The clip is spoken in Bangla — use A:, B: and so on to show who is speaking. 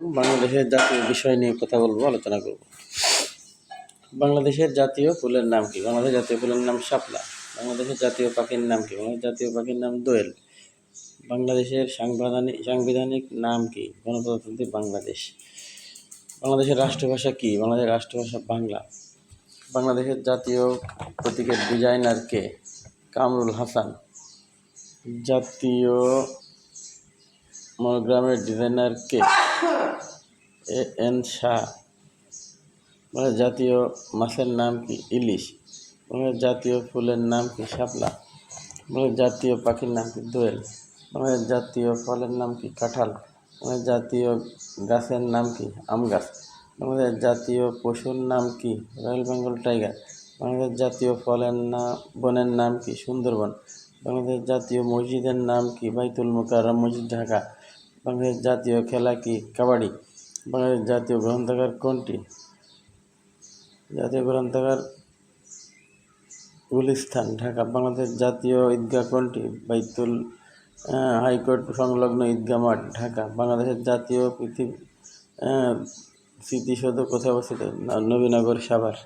A: বাংলাদেশের জাতীয় বিষয় নিয়ে কথা বলব, আলোচনা করব। বাংলাদেশের জাতীয় ফুলের নাম কি? বাংলাদেশের জাতীয় ফুলের নাম শাপলা। বাংলাদেশের জাতীয় পাখির নাম কি? বাংলাদেশের জাতীয় পাখির নাম দোয়েল। বাংলাদেশের সাংবিধানিক সাংবিধানিক নাম কি? গণপ্রজাতন্ত্রী বাংলাদেশ। বাংলাদেশের রাষ্ট্রভাষা কি? বাংলাদেশের রাষ্ট্রভাষা বাংলা। বাংলাদেশের জাতীয় প্রতীকের ডিজাইনার কে? কামরুল হাসান। জাতীয় মনোগ্রামের designer K? A N Shah. মানে জাতীয় মাছের নাম কি ইলিশ? মানে জাতীয় ফুলের নাম কি শাপলা? মানে জাতীয় পাখির নাম কি দোয়েল? মানে জাতীয় ফলের নাম কি কাঁঠাল? মানে জাতীয় গাছের নাম কি আম গাছ? আমাদের জাতীয় পশুর নাম কি রয়্যাল বেঙ্গল টাইগার? বাংলাদেশ জাতীয় ফলের নাম বনের নাম কি সুন্দরবন? বাংলাদেশ জাতীয় মসজিদের নাম কি? বাইতুল মোকাররম মসজিদ, ঢাকা। বাংলাদেশ জাতীয় খেলা কি? কাবাডি। বাংলাদেশ জাতীয় গ্রন্থাগার কোনটি? জাতীয় গ্রন্থাগার গুলিস্থান ঢাকা। বাংলাদেশ জাতীয় ঈদগাহ কোনটি? বাইতুল হাইকোর্ট সংলগ্ন ঈদগাহ মাঠ, ঢাকা। বাংলাদেশের জাতীয় পৃথিবী স্মৃতিসৌধ কোথায় অবস্থিত? নবীনগর সাভার।